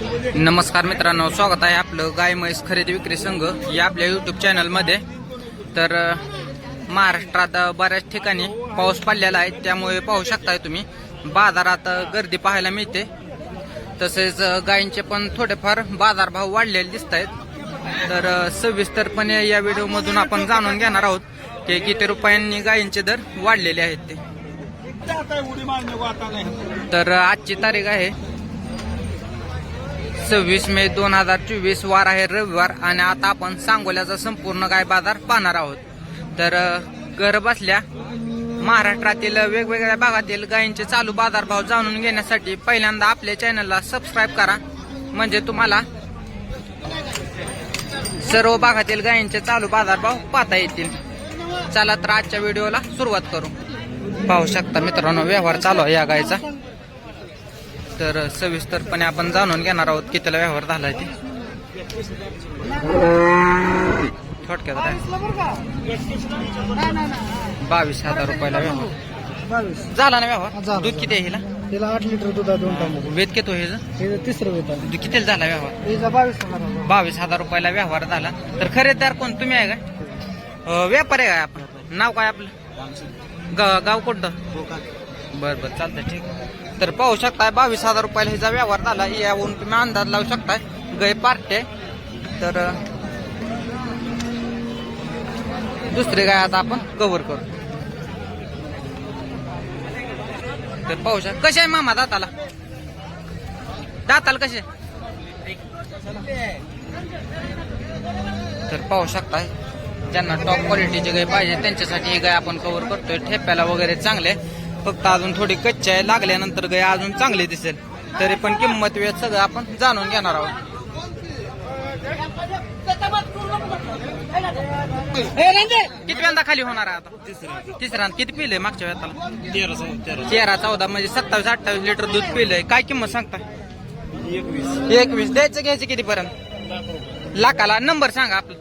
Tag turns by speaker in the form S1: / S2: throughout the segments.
S1: नमस्कार मित्रांनो स्वागत आहे आपलं गाय म्हैस खरेदी विक्री संघ या आपल्या युट्यूब चॅनलमध्ये तर महाराष्ट्रात बऱ्याच ठिकाणी पाऊस पडलेला आहे त्यामुळे पाहू शकताय तुम्ही. बाजारात गर्दी पाहायला मिळते. तसेच गायींचे पण थोडेफार बाजारभाव वाढलेले दिसत आहेत तर सविस्तरपणे या व्हिडिओमधून आपण जाणून घेणार आहोत की किती रुपयांनी गायींचे दर वाढलेले आहेत ते. तर आजची तारीख आहे. सव्वीस मे दोन हजार चोवीस वार आहे रविवार आणि आता आपण सांगोल्याचा संपूर्ण गाय बाजार पाहणार आहोत. तर घर बसल्या महाराष्ट्रातील वेगवेगळ्या भागातील गायींचे चालू बाजारभाव जाणून घेण्यासाठी पहिल्यांदा आपल्या चॅनलला सबस्क्राईब करा. म्हणजे तुम्हाला सर्व भागातील गायींचे चालू बाजारभाव पाहता येतील. चला तर आजच्या व्हिडिओला सुरुवात करू. पाहू शकता मित्रांनो व्यवहार चालू आहे या गायचा. तर सविस्तरपणे आपण जाणून घेणार आहोत कितीला व्यवहार झालाय ते. थोडक्यात काय बावीस हजार रुपयाला व्यवहार.
S2: बावीस.
S1: झाला ना व्यवहार?
S2: झाला.
S1: दूध किती आहे हिला?
S2: तिला आठ लिटर दूध आहे दोन टाइम
S1: वेद किती? हिचं?
S2: तिसरं वेत आहे.
S1: दूध कितीला झाला व्यवहार?
S2: बावीस हजार.
S1: बावीस हजार रुपयाला व्यवहार झाला. तर खरेदीदार कोण? तुम्ही आहे अं, व्यापारी आहे काय आपण नाव काय आपलं? ग- गाव कोणतं? बर बर चालतंय ठीक आहे. तर पाहू शकताय बावीस हजार रुपयाला हिचा व्यवहार झाला. यावरून तुम्ही अंदाज लावू शकताय. गय पार्टे तर दुसरी गाय आता आपण कव्हर करू. तर पाहू शकता कसे आहे मामा दाताला? दाताला कसे तर पाहू शकताय ज्यांना टॉप क्वालिटीची गाय पाहिजे त्यांच्यासाठी ही गाय आपण कव्हर करतोय. ठेप्याला वगैरे चांगले. फक्त अजून थोडी कच्ची आहे. लागल्यानंतर गाय अजून चांगली दिसेल. तरी पण किंमत वेळ सगळं आपण जाणून घेणार आहोत. किती खाली होणार आहे आता? तिसऱ्या किती पिले मागच्या वेळाला? तेरा चौदा म्हणजे सत्तावीस अठ्ठावीस लिटर दूध पिलंय. काय किंमत सांगता एकवीस. द्यायचं घ्यायचं कितीपर्यंत? लाखाला. नंबर सांगा आपलं.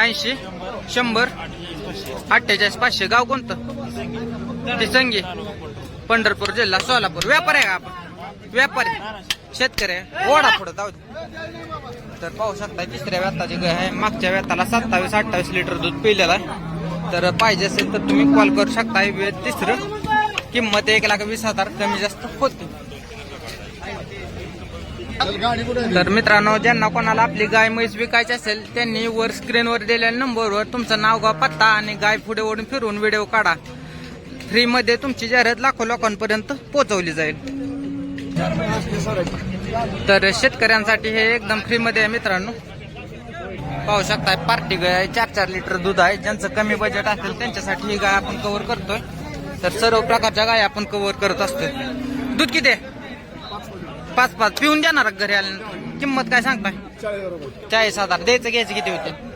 S1: ऐंशी. शंभर. अठ्ठेचाळीस पाचशे. गाव कोणतं? ते संगी पंढरपूर जिल्हा सोलापूर. व्यापारी आहे का आपण? व्यापारी. शेतकरी आहे. ओढा पुढे जाऊ तर पाहू शकता तिसऱ्या व्यताची गाय आहे. मागच्या व्यताला सत्तावीस अठ्ठावीस लिटर दूध पिलेलं आहे. तर पाहिजे असेल तर तुम्ही कॉल करू शकता. तिसरं. किंमत एक लाख वीस हजार कमी जास्त होती. तर मित्रांनो ज्यांना कोणाला आपली गाय म्हैस विकायची असेल त्यांनी वर स्क्रीनवर दिलेल्या नंबरवर तुमचं नाव गाव पत्ता आणि गाय पुढे ओढून फिरून व्हिडिओ काढा. फ्रीमध्ये तुमची जाहिरात लाखो लोकांपर्यंत पोहोचवली जाईल. तर शेतकऱ्यांसाठी हे एकदम फ्रीमध्ये आहे मित्रांनो. पाहू शकताय पार्टी गाय आहे चार चार लिटर दूध आहे. ज्यांचं कमी बजेट असेल त्यांच्यासाठी ही गाय आपण कव्हर करतोय. तर सर्व प्रकारच्या गाय आपण कव्हर करत असतोय. दूध किती आहे? पाच पाच. पिऊन देणार घरी आल्यानंतर? किंमत काय सांगताय? चाळीस हजार. द्यायचं घ्यायचं किती होते?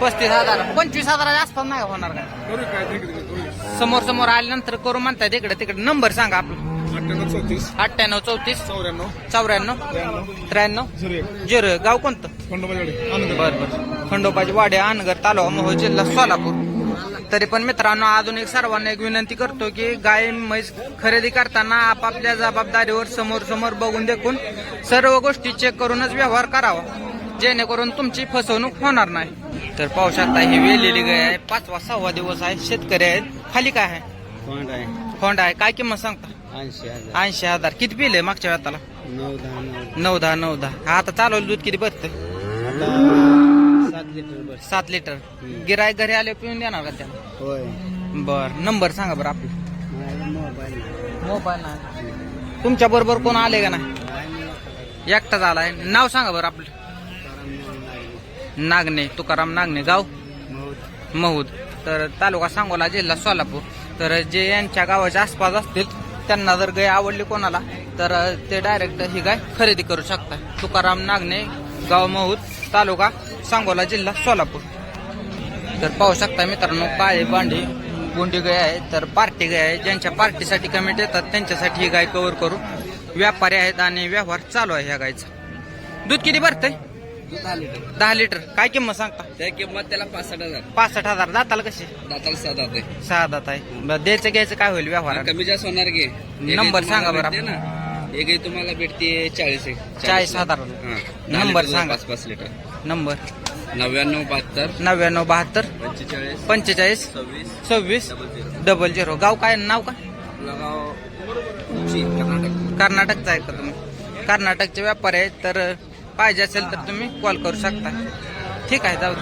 S1: पस्तीस हजार. पंचवीस हजाराच्या आसपास नाही होणार काय? समोर समोर आल्यानंतर करू म्हणताय तिकडे तिकडे. नंबर सांगा आपला.
S3: चौतीस.
S1: अठ्ठ्याण्णव चौतीस.
S3: चौऱ्याण्णव.
S1: चौऱ्याण्णव.
S3: त्र्याण्णव. झिरो एक.
S1: झिरो गाव कोणतं?
S3: खंडोबाजवाडी.
S1: बर बर. खंडोबाची वाडे अनगर तालुका मोहोळ जिल्हा सोलापूर. तरी पण मित्रांनो अजून एक सर्वांना एक विनंती करतो की गाय म्हैस खरेदी करताना आपापल्या जबाबदारीवर समोर समोर बघून देखून सर्व गोष्टी चेक करूनच व्यवहार करावा. जेणेकरून तुमची फसवणूक होणार नाही. तर पाहू शकता ही वेलेली गाय आहे. पाचवा सहावा दिवस आहे. शेतकरी आहेत. खाली काय आहे?
S2: कोण आहे.
S1: खोंड आहे. काय किंमत सांगता?
S2: ऐंशी हजार.
S1: ऐंशी हजार. किती पिले मागच्या वेळाला
S2: नऊ दहा नऊ
S1: नऊ दहा नऊ दहा. आता चालवलं दूध किती भरतं
S2: आता सात लिटर बस
S1: सात लिटर. गिराय घरी आले पिऊन देणार का त्याला?
S2: होय.
S1: बर. नंबर सांगा बरं आपला.
S2: माझा मोबाईल
S1: मोबाईल नाही तुमच्या बरोबर कोण आले का नाही. एकटाच आलाय. नाव सांगा बरं आपलं. नागणे तुकाराम नागणे गाव महूद तर तालुका सांगोला जिल्हा सोलापूर. तर जे यांच्या गावाच्या आसपास असतील त्यांना जर गाय आवडली कोणाला तर ते डायरेक्ट ही गाय खरेदी करू शकता तुकाराम नागणे गाव महूद तालुका सांगोला जिल्हा सोलापूर. तर पाहू शकता मित्रांनो काळे बांडी गुंडी गाय आहे. तर पार्टी गाय आहे. ज्यांच्या पार्टीसाठी कमेंट येतात त्यांच्यासाठी ही गाय कव्हर करू व्यापारी आहेत आणि व्यवहार चालू आहे ह्या गायचा. दूध किती भरतंय? दहा लिटर. काय किंमत सांगता?
S3: त्या किंमत त्याला पासष्ट हजार.
S1: पासष्ट हजार. दाताला कसे
S3: दाताला साधा ते
S1: सहा दात आहे. बरं, द्यायचं घ्यायचं काय होईल व्यवहार
S3: कमी जास्त होणार की.
S1: नंबर सांगा बरं.
S3: ना. एक तुम्हाला भेटते चाळीस
S1: चाळीस हजार. नंबर
S3: दहा
S1: सांगा.
S3: पाच पाच लिटर.
S1: नंबर.
S3: नव्याण्णव बहात्तर.
S1: नव्याण्णव बहात्तर.
S3: पंचेचाळीस.
S1: पंचेचाळीस.
S3: सव्वीस.
S1: सव्वीस.
S3: Double zero.
S1: Double zero. गाव काय नाव का
S3: आपलं गाव ची, कर्नाटक.
S1: कर्नाटकचा आहे का तुम्ही? कर्नाटकचे व्यापारी आहेत तर पाहिजे असेल तर तुम्ही कॉल करू शकता. ठीक आहे जाऊ.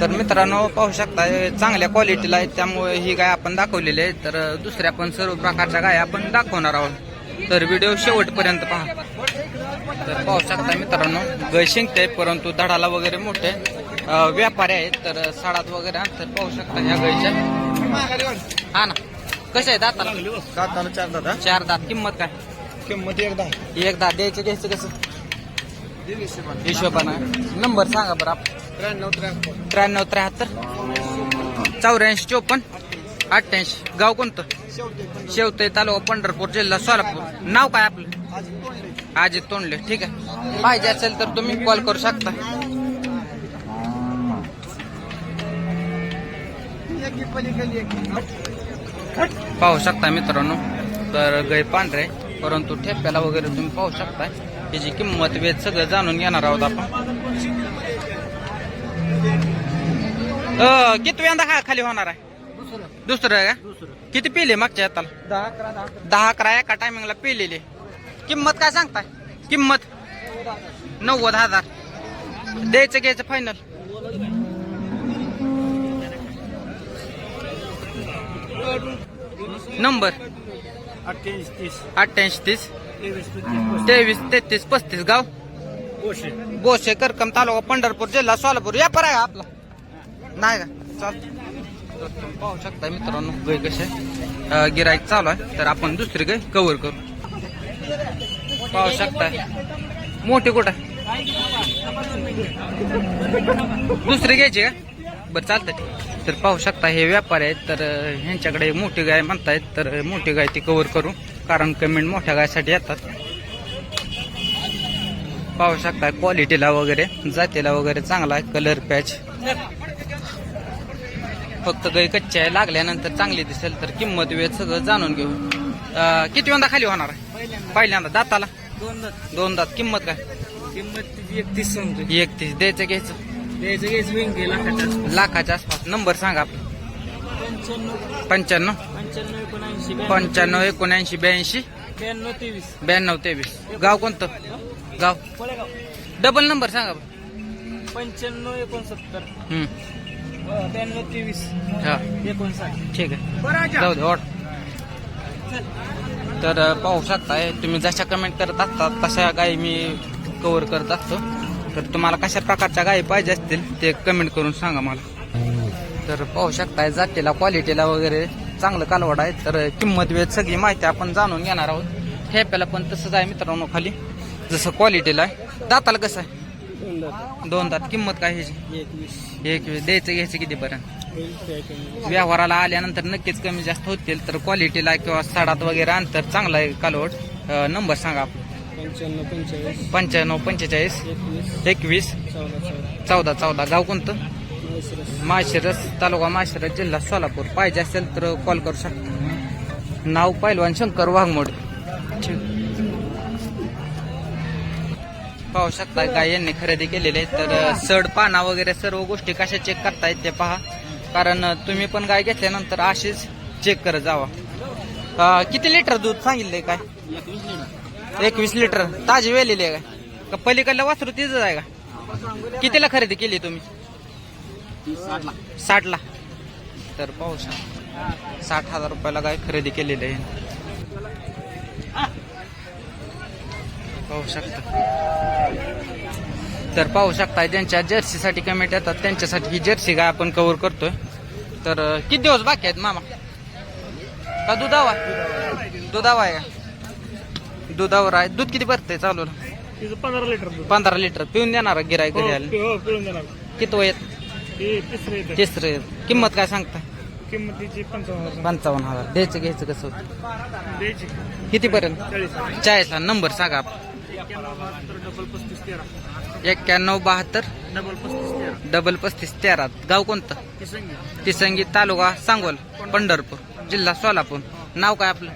S1: तर मित्रांनो पाहू शकता चांगल्या क्वालिटीला आहे त्यामुळे ही गाय आपण दाखवलेली आहे. तर दुसऱ्या पण सर्व प्रकारच्या गाय आपण दाखवणार आहोत. तर व्हिडिओ शेवटपर्यंत पहा. तर पाहू शकता मित्रांनो गाय शिंकते परंतु धडाला वगैरे मोठे व्यापारी आहेत. तर साडात वगैरे आणतात पाहू शकता ह्या गायच्या. हा ना. कसे आहे दाताला?
S3: सात चार दादा
S1: चार दात. किंमत काय?
S3: किंमत एकदा.
S1: एक दात द्यायचं घ्यायचं कसं? हिशोबानं. नंबर सांगा बरं आप
S3: त्र्याण्णव त्र्याण्णव
S1: त्र्याण्णव त्र्याहत्तर. चौऱ्याऐंशी चोपन्न. अठ्ठ्याऐंशी. गाव कोणतं? शेवते तालुका पंढरपूर जिल्हा सोलापूर. नाव काय आपलं? अजित तोंडले. ठीक आहे. पाहिजे असेल तर तुम्ही कॉल करू शकता. पाहू शकता मित्रांनो. तर गै पांढरे. परंतु ठेप्याला वगैरे तुम्ही पाहू शकता त्याची किंमत वेद सगळं जाणून घेणार आहोत आपण. कितव्यांदा किती खा खाली होणार आहे? दुसरं आहे का? किती पिले मागच्या हाताला? दहा अकरा एका टायमिंगला पिलेले. किंमत काय सांगताय? किंमत? नव्वद हजार. द्यायचं घ्यायचं फायनल नंबर
S3: अठ्ठ्याऐंशी तीस.
S1: अठ्ठ्याऐंशी तीस.
S3: तेवीस
S1: तेहतीस पस्तीस. गाव?
S3: गोशे
S1: बोशे करकम तालुका पंढरपूर जिल्हा सोलापूर. या आहे का आपला? नाही का? चाल. पाहू शकता मित्रांनो गाय कसे गिराईक चालू आहे. तर आपण दुसरी गाय कव्हर करू. पाहू शकता मोठी कुठं आहे? दुसरी घ्यायची का? बरं चालतंय. तर पाहू शकता हे व्यापारी आहेत तर ह्यांच्याकडे मोठी गाय म्हणतायत तर मोठी गाय ती कव्हर करू कारण कमेंट मोठ्या गायसाठी येतात. पाहू शकता क्वालिटीला वगैरे जातीला वगैरे चांगला आहे कलर पॅच फक्त गाय कच्ची आहे लागल्यानंतर चांगली दिसेल तर किंमत वेळ सगळं जाणून घेऊ. किती वंदा खाली होणार आहे? पहिल्यांदा. दाताला?
S3: दोन दात.
S1: दोन दात. किंमत काय?
S3: किंमत एकतीस
S1: एकतीस द्यायचं घ्यायचं.
S3: लाखाच्या
S1: आसपास. नंबर सांगा आपला.
S3: पंच्याण्णव.
S1: पंच्याण्णव.
S3: एकोणऐंशी
S1: ब्याऐंशी.
S3: ब्याण्णव तेवीस.
S1: ब्याण्णव तेवीस. गाव कोणतं? गाव. डबल नंबर सांगा.
S3: पंच्याण्णव एकोणसत्तर.
S1: हम्म.
S3: ब्याण्णव तेवीस.
S1: हा.
S3: एकोणसाठ.
S1: ठीक आहे. जाऊ दे ऑर्डर तर पाहू शकताय तुम्ही जशा कमेंट करत असतात तशा गायी मी कव्हर करत असतो. तर तुम्हाला कशा प्रकारच्या गायी पाहिजे असतील ते कमेंट करून सांगा मला. तर पाहू शकताय जातीला क्वालिटीला वगैरे चांगलं कालवड आहे. तर किंमत वेळ सगळी माहिती आपण जाणून घेणार आहोत. ठेप्याला पण तसंच आहे मित्रांनो खाली. जसं क्वालिटीला आहे. दाताला कसं आहे?
S3: दोन दात.
S1: किंमत काय ह्याची?
S3: एकवीस.
S1: द्यायचं घ्यायचं
S3: किती पर्यंत?
S1: व्यवहाराला आल्यानंतर नक्कीच कमी जास्त होतील. तर क्वालिटीला किंवा साडात वगैरे अंतर चांगला आहे कालवड. नंबर सांगा आपण.
S3: पंच्याण्णव पंचेचाळीस.
S1: पंच्याण्णव पंचेचाळीस.
S3: एकवीस.
S1: एकवीस.
S3: चौदा चौदा.
S1: चौदा चौदा. गाव कोणतं?
S3: म्हैसरस
S1: माळशिरस तालुका माळशिरस जिल्हा सोलापूर. पाहिजे असेल तर कॉल करू शकता. नाव पैलवान शंकर वाघमोडे. ठीक. पाहू शकता गाय यांनी खरेदी केलेली आहे तर सड पाना वगैरे सर्व गोष्टी कशा चेक करतायत ते पहा. कारण तुम्ही पण गाय घेतल्यानंतर अशीच चेक करत जावा. किती लिटर दूध सांगितलंय काय? एकवीस लिटर. ताजी वेलेली आहे का? पलीकडलं वासरू तीच आहे का? कितीला खरेदी केली तुम्ही? साठला. तर पाहू शकता. साठ हजार रुपयाला गाय खरेदी केलेली आहे. पाहू शकता. तर पाहू शकता ज्यांच्या जर्सीसाठी कमेंट येतात त्यांच्यासाठी ही जर्सी गाय आपण कव्हर करतोय. तर किती दिवस बाकी आहेत मामा? का दुधावा? दुधावा आहे का? दुधावर आहे. दूध किती भरतंय चालू
S3: तिचं पंधरा लिटर दूध.
S1: पंधरा लिटर. पिऊन देणार गिराय घरी आले
S3: हो पिळून देणार.
S1: किती वयत
S3: ही तिसरं येतं.
S1: तिसरे किंमत काय सांगता?
S3: किंमतीची पंचावन्न हजार.
S1: पंचावन्न हजार. द्यायचं घ्यायचं कसं होतं?
S3: द्यायची.
S1: कितीपर्यंत?
S3: चाळीस.
S1: नंबर सांगा. आपण.
S3: एक्क्याण्णव बहात्तर. डबल पस्तीस तेरा.
S1: एक्क्याण्णव बहात्तर
S3: डबल पस्तीस तेरा.
S1: डबल पस्तीस तेरा गाव कोणतं? तिसंगी तालुका सांगोल पंढरपूर जिल्हा सोलापूर. नाव काय आपलं?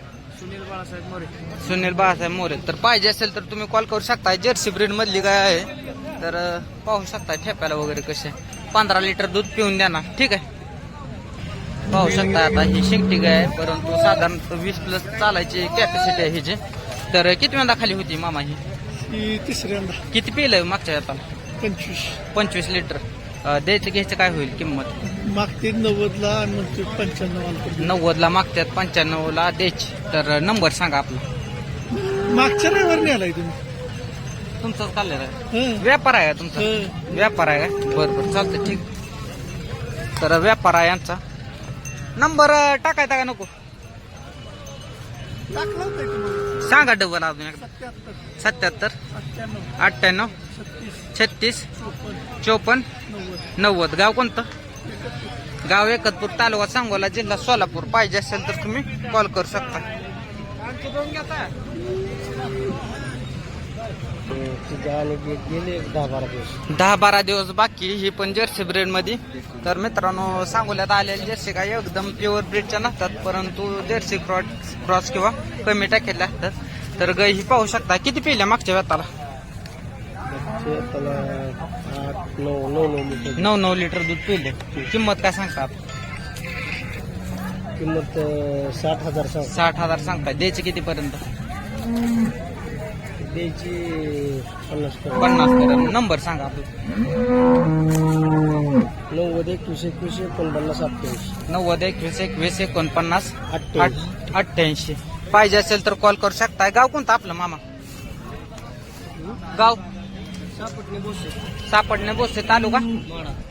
S3: बाळासाहेब मोरे.
S1: सुनील बाळासाहेब मोरे. तर पाहिजे असेल तर तुम्ही कॉल करू शकता जर्सी ब्रीड मधली गाय आहे. तर पाहू शकता ठेप्याला वगैरे कसे. पंधरा लिटर दूध पिऊन द्या ना. ठीक आहे? पाहू शकता आता ही शेंगटी गाय आहे. परंतु साधारण वीस प्लस चालायची कॅपॅसिटी आहे हिची. तर किती वेळा खाली होती मामा ही?
S3: तिसऱ्यांदा.
S1: किती पिलं मागच्या आता?
S3: पंचवीस.
S1: पंचवीस लिटर द्यायचं घ्यायचं काय होईल किंमत?
S3: मागते नव्वदला आणि म्हणते पंच्याण्णव
S1: नव्वदला मागतात पंच्याण्णवला द्यायची तर नंबर सांगा आपला.
S3: मागच्या रविवार नेलाय तुम्ही.
S1: तुमचाच काढलेला आहे
S3: हं.
S1: व्यापार आहे का तुमचा?
S3: हं.
S1: व्यापार आहे का? बरं बरं चालतं ठीक. तर व्यापार आहे यांचा. नंबर अं, टाकायचा का नको?
S3: टाकला होता तुम्हाला
S1: सांगा डबल अजून एकदा.
S3: सत्याहत्तर.
S1: सत्याहत्तर.
S3: अठ्ठ्याण्णव.
S1: अठ्ठ्याण्णव.
S3: छत्तीस. चोपन्न. नव्वद.
S1: गाव कोणतं? गाव एकतपूर तालुका सांगोला जिल्हा सोलापूर. पाहिजे असेल तर तुम्ही कॉल करू शकता.
S2: दहा बारा दिवस
S1: दहा बारा दिवस बाकी ही पण जर्सी ब्रेडमध्ये तर मित्रांनो सांगोल्यात आलेली जर्सी काय एकदम प्युअर ब्रीडच्या नसतात परंतु जर्सी क्रॉस क्रॉस किंवा कमी टाकेल्या असतात. तर गाय ही पाहू शकता. किती पिल्या मागच्या वेताला
S2: ते त्याला आठ नऊ नऊ नऊ लिटर
S1: नऊ नऊ लिटर दूध पिले. किंमत काय सांगतात
S2: किंमत अं, साठ हजार सांग
S1: साठ हजार सांगताय द्यायचे किती पर्यंत
S2: द्यायची पन्नास पर्यंत.
S1: पन्नास पर्यंत. नंबर सांगा आपला.
S2: नव्वद एकवीस एकवीस एकोणपन्नास अठ्ठ्याऐंशी
S1: नव्वद एकवीस एकवीस एकोणपन्नास आठ- अठ्ठ्याऐंशी. पाहिजे असेल तर कॉल करू शकताय. गाव कोणतं आपलं मामा? गाव? सापडणे बोसे तालुका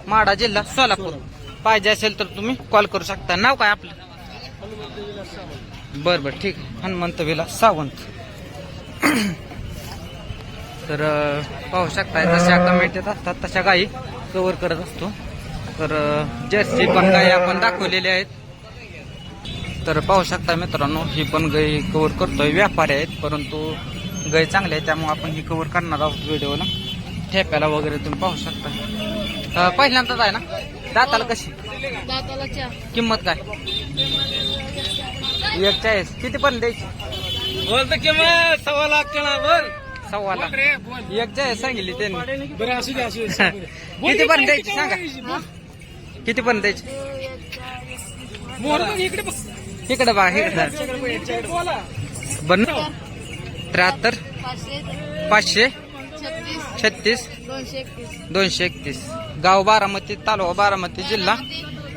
S2: माडा
S1: जिल्हा सोलापूर. पाहिजे असेल तर तुम्ही कॉल करू शकता. नाव काय आपलं? बरं बरं ठीक आहे. हनुमंत विला सावंत. तर पाहू शकताय जशा कमेंट येत असतात तशा गायी कवर करत असतो. तर जर्सी पण गायी आपण दाखवलेल्या आहेत. तर पाहू शकता मित्रांनो ही पण गाई कवर करतोय. व्यापारी आहेत परंतु गाय चांगली आहे त्यामुळे आपण ही कवर करणार आहोत व्हिडिओला ठेप्याला वगैरे तुम्ही पाहू शकता. पहिल्यांदाच आहे ना? दाताला कशी?
S4: दाताला
S1: किंमत काय? एक चाळीस किती पण द्यायची.
S3: बोलतो की मग सव्वा लाख बर
S1: सव्वा लाख. एक चाळीस सांगितली त्यांनी. किती पण द्यायची सांगा. किती पण द्यायची.
S3: इकडे बघ.
S1: इकडे बन त्र्याहत्तर.
S4: पाचशे. छत्तीस. दोनशे एकतीस.
S1: दोनशे एकतीस. गाव बारामती तालुका बारामती जिल्हा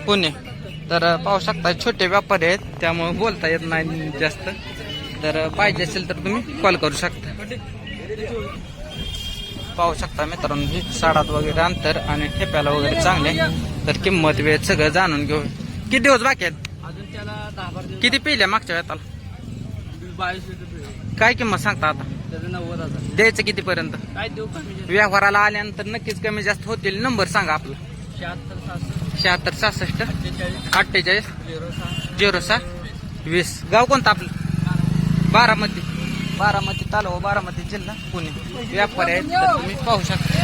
S1: पुणे. तर पाहू शकता छोटे व्यापारी आहेत त्यामुळे बोलता येत नाही जास्त. तर पाहिजे असेल तर तुम्ही कॉल करू शकता. पाहू शकता मित्रांनो हे साडात वगैरे अंतर आणि ठेप्याला वगैरे चांगले. तर किंमत वेळ सगळं जाणून घेऊ. किती दिवस बाकी आहेत?
S3: अजून त्याला दहा बारा दिवस
S1: किती पिल्या मागच्या वेळाला. काय किंमत सांगता आता?
S3: त्याचं नव्वद हजार.
S1: द्यायचं किती पर्यंत
S3: काय देऊ कमी जास्त?
S1: व्यवहाराला आल्यानंतर नक्कीच कमी जास्त होतील. नंबर सांगा आपला.
S3: शहात्तर सहासष्ट.
S1: शहात्तर सहासष्ट.
S3: अठ्ठेचाळीस.
S1: अठ्ठेचाळीस.
S3: झिरो सहा.
S1: झिरो सहा. वीस. गाव कोणतं आपलं? बारामती. बारामती तालुका बारामती जिल्हा पुणे. व्यापारी आहेत तर तुम्ही पाहू शकता.